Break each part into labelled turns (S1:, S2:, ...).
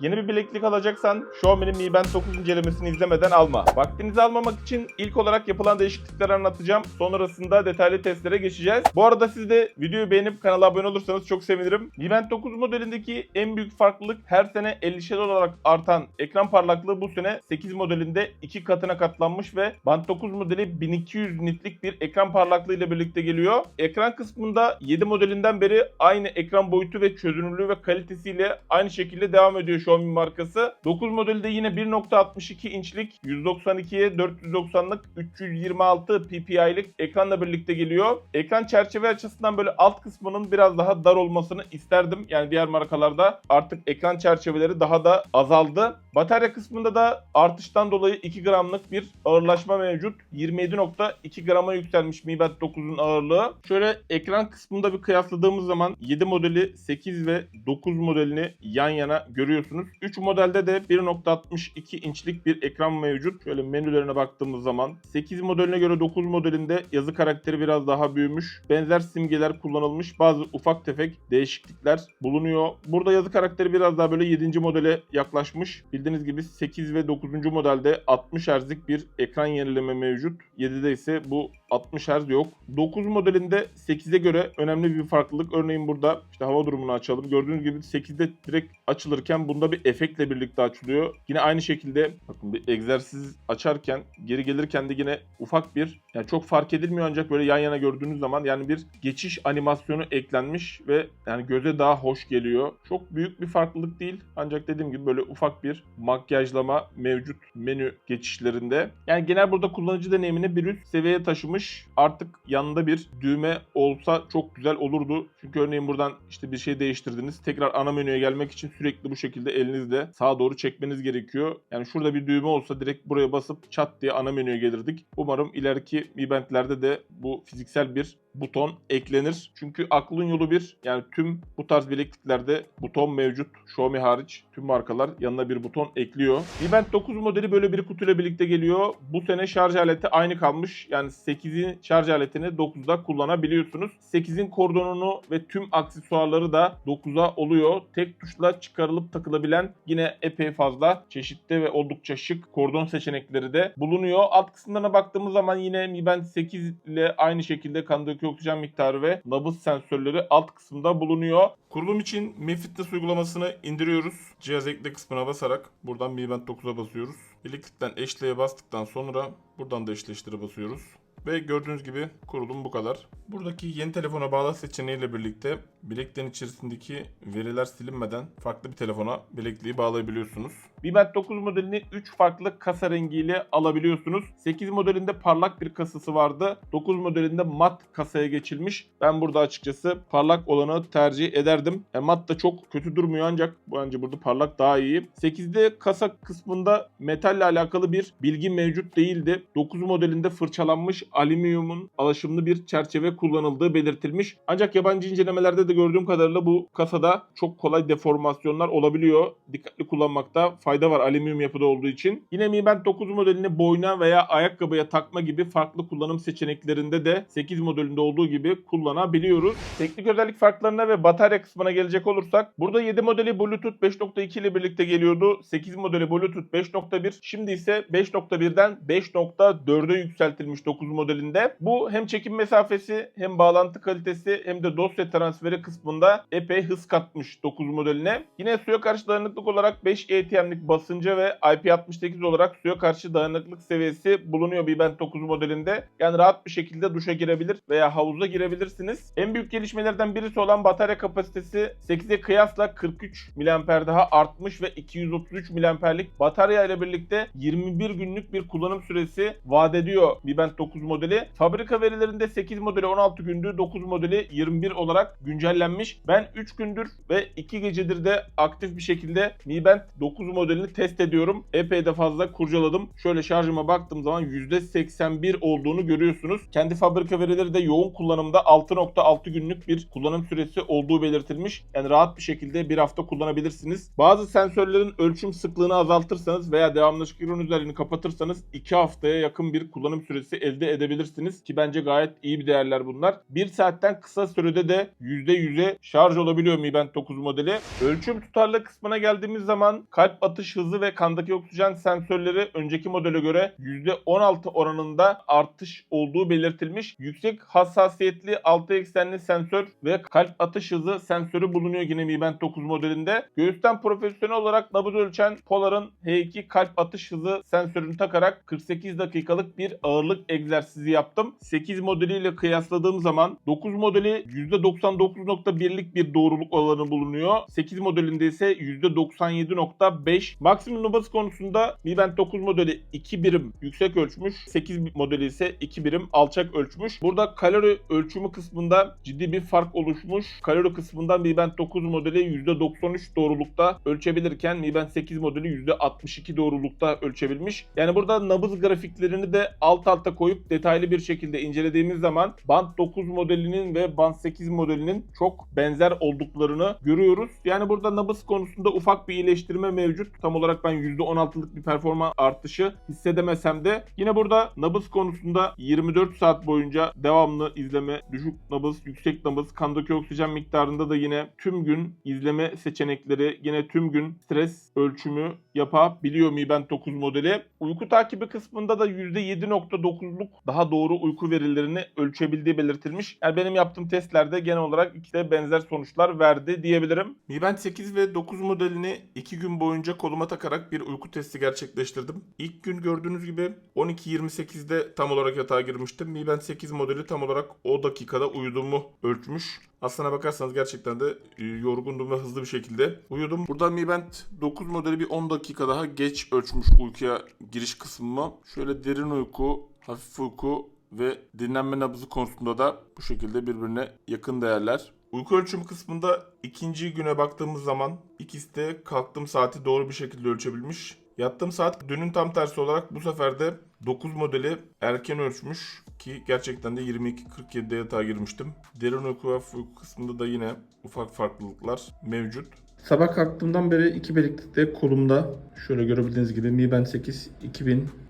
S1: Yeni bir bileklik alacaksan Xiaomi'nin Mi Band 9 incelemesini izlemeden alma. Vaktinizi almamak için ilk olarak yapılan değişiklikleri anlatacağım. Sonrasında detaylı testlere geçeceğiz. Bu arada siz de videoyu beğenip kanala abone olursanız çok sevinirim. Mi Band 9 modelindeki en büyük farklılık her sene 50'şer olarak artan ekran parlaklığı bu sene 8 modelinde 2 katına katlanmış ve Band 9 modeli 1200 nitlik bir ekran parlaklığı ile birlikte geliyor. Ekran kısmında 7 modelinden beri aynı ekran boyutu ve çözünürlüğü ve kalitesiyle aynı şekilde devam ediyor Xiaomi markası. 9 modeli de yine 1.62 inçlik 192'ye 490'lık 326 ppi'lik ekranla birlikte geliyor. Ekran çerçeve açısından böyle alt kısmının biraz daha dar olmasını isterdim. Yani diğer markalarda artık ekran çerçeveleri daha da azaldı. Batarya kısmında da artıştan dolayı 2 gramlık bir ağırlaşma mevcut. 27.2 grama yükselmiş Mi Band 9'un ağırlığı. Şöyle ekran kısmında bir kıyasladığımız zaman 7 modeli 8 ve 9 modelini yan yana görüyorsunuz. 3 modelde de 1.62 inçlik bir ekran mevcut. Şöyle menülerine baktığımız zaman 8 modeline göre 9 modelinde yazı karakteri biraz daha büyümüş. Benzer simgeler kullanılmış. Bazı ufak tefek değişiklikler bulunuyor. Burada yazı karakteri biraz daha böyle 7. modele yaklaşmış. Bildiğiniz gibi 8 ve 9. modelde 60 Hz'lik bir ekran yenileme mevcut. 7'de ise bu 60 Hz yok. 9 modelinde 8'e göre önemli bir farklılık. Örneğin burada işte hava durumunu açalım. Gördüğünüz gibi 8'de direkt açılırken bunda bir efektle birlikte açılıyor. Yine aynı şekilde bakın bir egzersiz açarken geri gelirken de yine ufak bir yani çok fark edilmiyor ancak böyle yan yana gördüğünüz zaman yani bir geçiş animasyonu eklenmiş ve yani göze daha hoş geliyor. Çok büyük bir farklılık değil ancak dediğim gibi böyle ufak bir makyajlama mevcut menü geçişlerinde. Yani genel burada kullanıcı deneyimini bir üst seviyeye taşımış. Artık yanında bir düğme olsa çok güzel olurdu. Çünkü örneğin buradan işte bir şey değiştirdiniz. Tekrar ana menüye gelmek için sürekli bu şekilde elinizle sağa doğru çekmeniz gerekiyor. Yani şurada bir düğme olsa direkt buraya basıp çat diye ana menüye gelirdik. Umarım ileriki Mi Band'lerde de bu fiziksel bir buton eklenir. Çünkü aklın yolu bir. Yani tüm bu tarz bilekliklerde buton mevcut. Xiaomi hariç tüm markalar yanına bir buton ekliyor. Mi Band 9 modeli böyle bir kutuyla birlikte geliyor. Bu sene şarj aleti aynı kalmış. Yani 8'in şarj aletini 9'da kullanabiliyorsunuz. 8'in kordonunu ve tüm aksesuarları da 9'a oluyor. Tek tuşla çıkarılıp takılabilen yine epey fazla çeşitli ve oldukça şık kordon seçenekleri de bulunuyor. Alt kısımlarına baktığımız zaman yine Mi Band 8 ile aynı şekilde kandaki oksijen miktarı ve nabız sensörleri alt kısımda bulunuyor. Kurulum için Mi Fitness uygulamasını indiriyoruz. Cihaz ekle kısmına basarak buradan Mi Band 9'a basıyoruz. Bileklikten eşleğe bastıktan sonra buradan da eşleştire basıyoruz. Ve gördüğünüz gibi kurulum bu kadar. Buradaki yeni telefona bağla seçeneğiyle birlikte bileklerin içerisindeki veriler silinmeden farklı bir telefona bilekliği bağlayabiliyorsunuz. Mi Band 9 modelini 3 farklı kasa rengiyle alabiliyorsunuz. 8 modelinde parlak bir kasası vardı. 9 modelinde mat kasaya geçilmiş. Ben burada açıkçası parlak olanı tercih ederdim. E, mat da çok kötü durmuyor ancak bence burada parlak daha iyi. 8'de kasa kısmında metalle alakalı bir bilgi mevcut değildi. 9 modelinde fırçalanmış alüminyumun alaşımlı bir çerçeve kullanıldığı belirtilmiş. Ancak yabancı incelemelerde de gördüğüm kadarıyla bu kasada çok kolay deformasyonlar olabiliyor. Dikkatli kullanmakta fayda var alüminyum yapıda olduğu için. Yine Mi Band 9 modelini boyna veya ayakkabıya takma gibi farklı kullanım seçeneklerinde de 8 modelinde olduğu gibi kullanabiliyoruz. Teknik özellik farklarına ve batarya kısmına gelecek olursak burada 7 modeli Bluetooth 5.2 ile birlikte geliyordu. 8 modeli Bluetooth 5.1 şimdi ise 5.1'den 5.4'e yükseltilmiş 9 modelinde. Bu hem çekim mesafesi hem bağlantı kalitesi hem de dosya transferi kısmında epey hız katmış 9 modeline. Yine suya karşı dayanıklık olarak 5 ATM'lik basınca ve IP68 olarak suya karşı dayanıklık seviyesi bulunuyor Bir Band 9 modelinde. Yani rahat bir şekilde duşa girebilir veya havuza girebilirsiniz. En büyük gelişmelerden birisi olan batarya kapasitesi 8'e kıyasla 43 mAh daha artmış ve 233 mAh'lik batarya ile birlikte 21 günlük bir kullanım süresi vaat ediyor Mi Band 9 modeli. Fabrika verilerinde 8 modeli 16 gündü, 9 modeli 21 olarak güncellenmiş. Ben 3 gündür ve 2 gecedir de aktif bir şekilde Mi Band 9 modelini test ediyorum. Epey de fazla kurcaladım. Şöyle şarjıma baktığım zaman %81 olduğunu görüyorsunuz. Kendi fabrika verileri de yoğun kullanımda 6.6 günlük bir kullanım süresi olduğu belirtilmiş. Yani rahat bir şekilde bir hafta kullanabilirsiniz. Bazı sensörlerin ölçüm sıklığını azaltırsanız veya devamlılık özelliğini kapatırsanız 2 haftaya yakın bir kullanım süresi elde edebilirsiniz ki bence gayet iyi bir değerler bunlar. 1 saatten kısa sürede de %100'e şarj olabiliyor Mi Band 9 modeli. Ölçüm tutarlı kısmına geldiğimiz zaman kalp atış hızı ve kandaki oksijen sensörleri önceki modele göre %16 oranında artış olduğu belirtilmiş. Yüksek hassasiyetli 6 eksenli sensör ve kalp atış hızı sensörü bulunuyor yine Mi Band 9 modelinde. Göğüsten profesyonel olarak nabız ölçen Polar'ın H2 kalp atış hızı sensörünü takarak 48 dakikalık bir ağırlık egzersizi yaptım. 8 modeliyle kıyasladığım zaman 9 modeli %99.1'lik bir doğruluk alanı bulunuyor. 8 modelinde ise %97.5. Maksimum nabız konusunda Mi Band 9 modeli 2 birim yüksek ölçmüş. 8 modeli ise 2 birim alçak ölçmüş. Burada kalori ölçümü kısmında ciddi bir fark oluşmuş. Kalori kısmından Mi Band 9 modeli %93 doğrulukta ölçebilirken Mi Band 8 modeli %62 doğrulukta ölçebilmiş. Yani burada nabız grafiklerini de alt alta koyup detaylı bir şekilde incelediğimiz zaman Band 9 modelinin ve Band 8 modelinin çok benzer olduklarını görüyoruz. Yani burada nabız konusunda ufak bir iyileştirme mevcut. Tam olarak ben %16'lık bir performans artışı hissedemesem de yine burada nabız konusunda 24 saat boyunca devamlı izleme, düşük nabız, yüksek nabız, kandaki oksijen miktarında da yine tüm gün izleme seçenekleri, yine tüm gün stres ölçümü yapabiliyor Mi Band 9 modeli. Uyku takibi kısmında da %7.9'luk daha doğru uyku verilerini ölçebildiği belirtilmiş. Yani benim yaptığım testlerde genel olarak ikisi de benzer sonuçlar verdi diyebilirim. Mi Band 8 ve 9 modelini 2 gün boyunca koluma takarak bir uyku testi gerçekleştirdim. İlk gün gördüğünüz gibi 12.28'de tam olarak yatağa girmiştim. Mi Band 8 modeli tam olarak o dakikada uyuduğumu ölçmüş. Aslına bakarsanız gerçekten de e, yorgundum ve hızlı bir şekilde uyudum. Burada Mi Band 9 modeli bir 10 dakika daha geç ölçmüş uykuya giriş kısmımı. Şöyle derin uyku, hafif uyku ve dinlenme nabzı konusunda da bu şekilde birbirine yakın değerler. Uyku ölçümü kısmında ikinci güne baktığımız zaman ikisi de kalktığım saati doğru bir şekilde ölçebilmiş. Yattığım saat dünün tam tersi olarak bu sefer de 9 modeli erken ölçmüş ki gerçekten de 22.47'de yatağa girmiştim. Derin uyku kısmında da yine ufak farklılıklar mevcut.
S2: Sabah kalktığımdan beri iki birlikte kolumda şöyle görebildiğiniz gibi Mi Band 8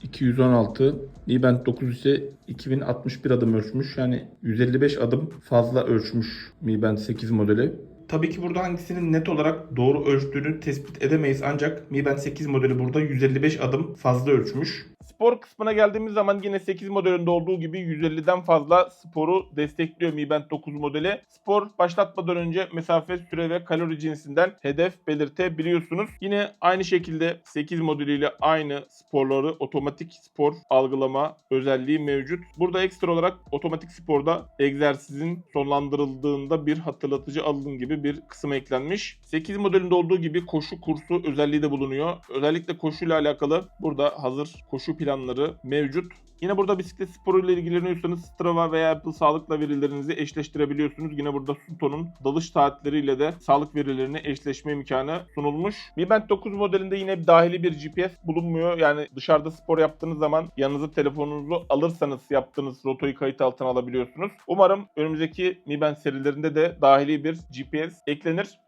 S2: 2216, Mi Band 9 ise 2061 adım ölçmüş. Yani 155 adım fazla ölçmüş Mi Band 8 modeli. Tabii ki burada hangisinin net olarak doğru ölçtüğünü tespit edemeyiz ancak Mi Band 8 modeli burada 155 adım fazla ölçmüş.
S1: Spor kısmına geldiğimiz zaman yine 8 modelinde olduğu gibi 150'den fazla sporu destekliyor Mi Band 9 modeli. Spor başlatmadan önce mesafe, süre ve kalori cinsinden hedef belirtebiliyorsunuz. Yine aynı şekilde 8 modeliyle aynı sporları otomatik spor algılama özelliği mevcut. Burada ekstra olarak otomatik sporda egzersizin sonlandırıldığında bir hatırlatıcı alın gibi bir kısım eklenmiş. 8 modelinde olduğu gibi koşu kursu özelliği de bulunuyor. Özellikle koşuyla alakalı burada hazır koşu planları mevcut. Yine burada bisiklet sporuyla ilgileniyorsanız Strava veya Apple sağlıkla verilerinizi eşleştirebiliyorsunuz. Yine burada Suto'nun dalış saatleriyle de sağlık verilerini eşleşme imkanı sunulmuş. Mi Band 9 modelinde yine dahili bir GPS bulunmuyor. Yani dışarıda spor yaptığınız zaman yanınıza telefonunuzu alırsanız yaptığınız rotayı kayıt altına alabiliyorsunuz. Umarım önümüzdeki Mi Band serilerinde de dahili bir GPS eklenir.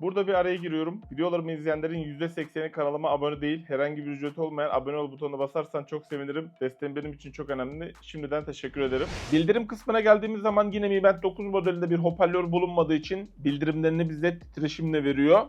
S1: Burada bir araya giriyorum. Videolarımı izleyenlerin %80'i kanalıma abone değil. Herhangi bir ücreti olmayan abone ol butonuna basarsan çok sevinirim. Desteğin benim için çok önemli. Şimdiden teşekkür ederim. Bildirim kısmına geldiğimiz zaman yine Mi Band 9 modelinde bir hoparlör bulunmadığı için bildirimlerini bize titreşimle veriyor.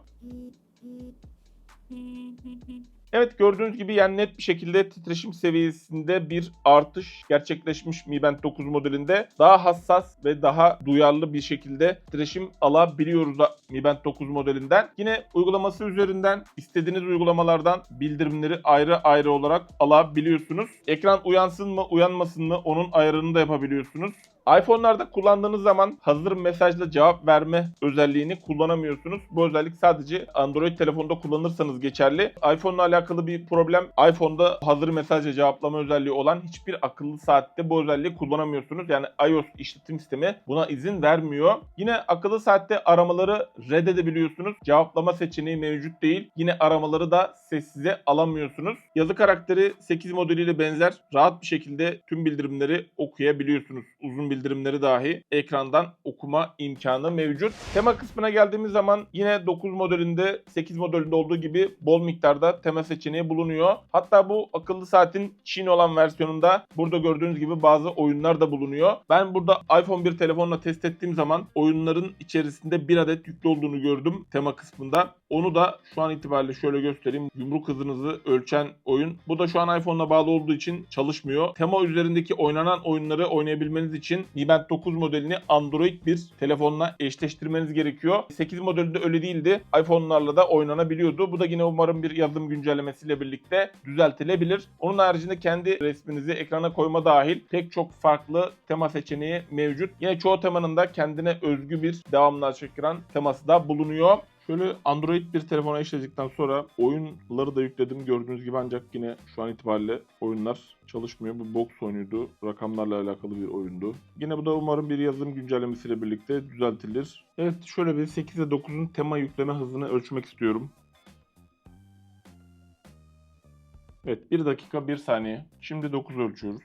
S1: Evet gördüğünüz gibi yani net bir şekilde titreşim seviyesinde bir artış gerçekleşmiş Mi Band 9 modelinde. Daha hassas ve daha duyarlı bir şekilde titreşim alabiliyoruz da Mi Band 9 modelinden. Yine uygulaması üzerinden istediğiniz uygulamalardan bildirimleri ayrı ayrı olarak alabiliyorsunuz. Ekran uyansın mı uyanmasın mı onun ayarını da yapabiliyorsunuz. iPhone'larda kullandığınız zaman hazır mesajla cevap verme özelliğini kullanamıyorsunuz. Bu özellik sadece Android telefonda kullanırsanız geçerli. iPhone'la alakalı bir problem iPhone'da hazır mesajla cevaplama özelliği olan hiçbir akıllı saatte bu özelliği kullanamıyorsunuz. Yani iOS işletim sistemi buna izin vermiyor. Yine akıllı saatte aramaları reddedebiliyorsunuz. Cevaplama seçeneği mevcut değil. Yine aramaları da sessize alamıyorsunuz. Yazı karakteri 8 modeliyle benzer rahat bir şekilde tüm bildirimleri okuyabiliyorsunuz. Uzun bildirim bildirimleri dahi ekrandan okuma imkanı mevcut. Tema kısmına geldiğimiz zaman yine 9 modelinde 8 modelinde olduğu gibi bol miktarda tema seçeneği bulunuyor. Hatta bu akıllı saatin Çin olan versiyonunda burada gördüğünüz gibi bazı oyunlar da bulunuyor. Ben burada iPhone 1 telefonla test ettiğim zaman oyunların içerisinde bir adet yüklü olduğunu gördüm tema kısmında. Onu da şu an itibariyle şöyle göstereyim. Yumruk hızınızı ölçen oyun. Bu da şu an iPhone'la bağlı olduğu için çalışmıyor. Tema üzerindeki oynanan oyunları oynayabilmeniz için Mi Band 9 modelini Android bir telefonla eşleştirmeniz gerekiyor. 8 modelinde öyle değildi. iPhone'larla da oynanabiliyordu. Bu da yine umarım bir yazılım güncellemesiyle birlikte düzeltilebilir. Onun haricinde kendi resminizi ekrana koyma dahil pek çok farklı tema seçeneği mevcut. Yine çoğu temanın da kendine özgü bir devamlı açık teması da bulunuyor. Şöyle Android bir telefona eşledikten sonra oyunları da yükledim. Gördüğünüz gibi ancak yine şu an itibariyle oyunlar çalışmıyor. Bu box oyunuydu. Rakamlarla alakalı bir oyundu. Yine bu da umarım bir yazılım güncellemesiyle birlikte düzeltilir. Evet şöyle bir 8 ve 9'un tema yükleme hızını ölçmek istiyorum. Evet 1 dakika 1 saniye. Şimdi 9 ölçüyoruz.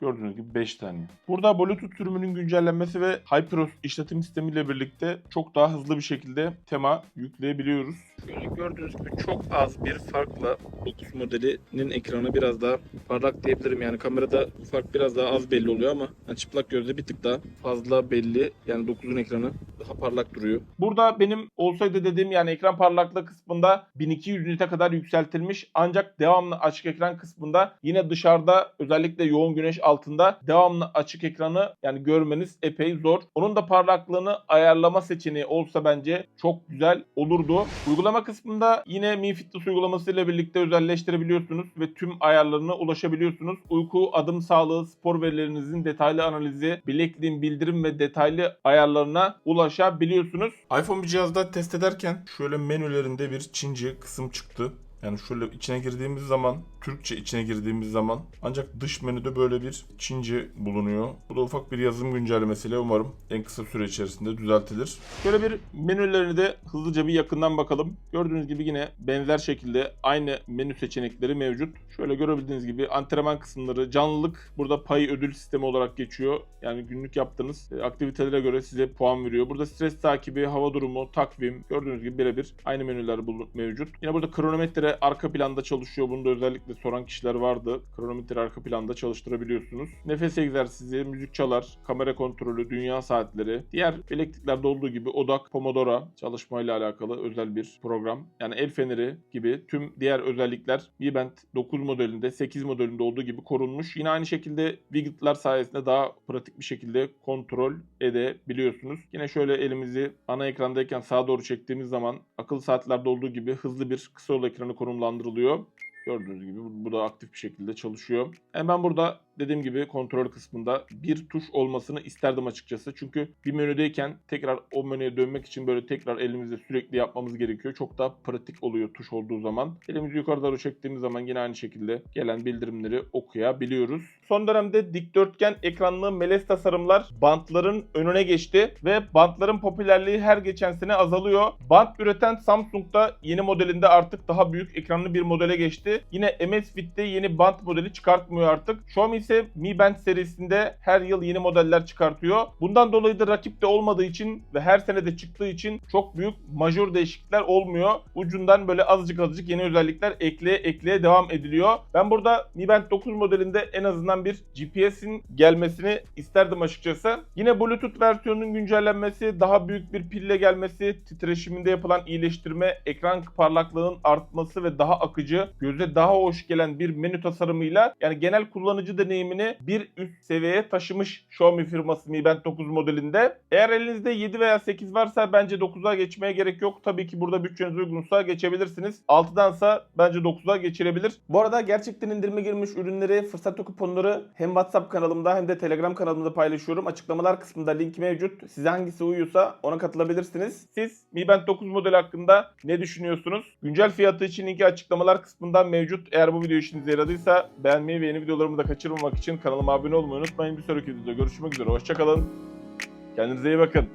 S1: Gördüğünüz gibi 5 saniye. Burada Bluetooth sürümünün güncellenmesi ve HyperOS işletim sistemiyle birlikte çok daha hızlı bir şekilde tema yükleyebiliyoruz. Şöyle gördüğünüz gibi çok az bir farkla 9 modelinin ekranı biraz daha parlak diyebilirim. Yani kamerada fark biraz daha az belli oluyor ama yani çıplak gözle bir tık daha fazla belli. Yani 9'un ekranı daha parlak duruyor. Burada benim olsaydı dediğim yani ekran parlaklığı kısmında 1200 nite kadar yükseltilmiş. Ancak devamlı açık ekran kısmında yine dışarıda özellikle yoğun güneş altında devamlı açık ekranı yani görmeniz epey zor. Onun da parlaklığını ayarlama seçeneği olsa bence çok güzel olurdu. Uygulama kısmında yine Mi Fitness uygulaması ile birlikte özelleştirebiliyorsunuz ve tüm ayarlarına ulaşabiliyorsunuz. Uyku, adım sağlığı, spor verilerinizin detaylı analizi, bilekliğin bildirim ve detaylı ayarlarına ulaşabiliyorsunuz. iPhone bir cihazda test ederken şöyle menülerinde bir Çince kısım çıktı. Yani şöyle içine girdiğimiz zaman, Türkçe içine girdiğimiz zaman ancak dış menüde böyle bir Çince bulunuyor. Bu da ufak bir yazılım güncellemesiyle umarım en kısa süre içerisinde düzeltilir. Şöyle bir menülerini de hızlıca bir yakından bakalım. Gördüğünüz gibi yine benzer şekilde aynı menü seçenekleri mevcut. Şöyle görebildiğiniz gibi antrenman kısımları, canlılık burada pay ödül sistemi olarak geçiyor. Yani günlük yaptığınız e, aktivitelere göre size puan veriyor. Burada stres takibi, hava durumu, takvim gördüğünüz gibi birebir aynı menüler mevcut. Yine burada kronometre arka planda çalışıyor. Bunu da özellikle soran kişiler vardı. Kronometre arka planda çalıştırabiliyorsunuz. Nefes egzersizi, müzik çalar, kamera kontrolü, dünya saatleri. Diğer bilekliklerde olduğu gibi odak, pomodoro çalışmayla alakalı özel bir program. Yani el feneri gibi tüm diğer özellikler Mi Band 9 modelinde, 8 modelinde olduğu gibi korunmuş. Yine aynı şekilde widget'lar sayesinde daha pratik bir şekilde kontrol edebiliyorsunuz. Yine şöyle elimizi ana ekrandayken sağa doğru çektiğimiz zaman akıllı saatlerde olduğu gibi hızlı bir kısa yol ekranı konumlandırılıyor. Gördüğünüz gibi bu bu da aktif bir şekilde çalışıyor. Hemen burada dediğim gibi kontrol kısmında bir tuş olmasını isterdim açıkçası. Çünkü bir menüdeyken tekrar o menüye dönmek için böyle tekrar elimizle sürekli yapmamız gerekiyor. Çok daha pratik oluyor tuş olduğu zaman. Elimizi yukarı doğru çektiğimiz zaman yine aynı şekilde gelen bildirimleri okuyabiliyoruz. Son dönemde dikdörtgen ekranlı melez tasarımlar bantların önüne geçti ve bantların popülerliği her geçen sene azalıyor. Bant üreten Samsung da yeni modelinde artık daha büyük ekranlı bir modele geçti. Yine MS Fit'te yeni bant modeli çıkartmıyor artık. Xiaomi ise Mi Band serisinde her yıl yeni modeller çıkartıyor. Bundan dolayı da rakip de olmadığı için ve her sene de çıktığı için çok büyük majör değişiklikler olmuyor. Ucundan böyle azıcık azıcık yeni özellikler ekleye ekleye devam ediliyor. Ben burada Mi Band 9 modelinde en azından bir GPS'in gelmesini isterdim açıkçası. Yine Bluetooth versiyonunun güncellenmesi, daha büyük bir pille gelmesi, titreşiminde yapılan iyileştirme, ekran parlaklığının artması ve daha akıcı, göze daha hoş gelen bir menü tasarımıyla yani genel kullanıcı deneyimini bir üst seviyeye taşımış Xiaomi firması Mi Band 9 modelinde. Eğer elinizde 7 veya 8 varsa bence 9'a geçmeye gerek yok. Tabii ki burada bütçeniz uygunsa geçebilirsiniz. 6'dansa bence 9'a geçilebilir. Bu arada gerçekten indirime girmiş ürünleri, fırsat kuponları hem WhatsApp kanalımda hem de Telegram kanalımda paylaşıyorum. Açıklamalar kısmında link mevcut. Size hangisi uyuyorsa ona katılabilirsiniz. Siz Mi Band 9 modeli hakkında ne düşünüyorsunuz? Güncel fiyatı için linki açıklamalar kısmında mevcut. Eğer bu video işinize yaradıysa beğenmeyi ve yeni videolarımı da kaçırmamak için kanalıma abone olmayı unutmayın. Bir sonraki videoda görüşmek üzere. Hoşçakalın. Kendinize iyi bakın.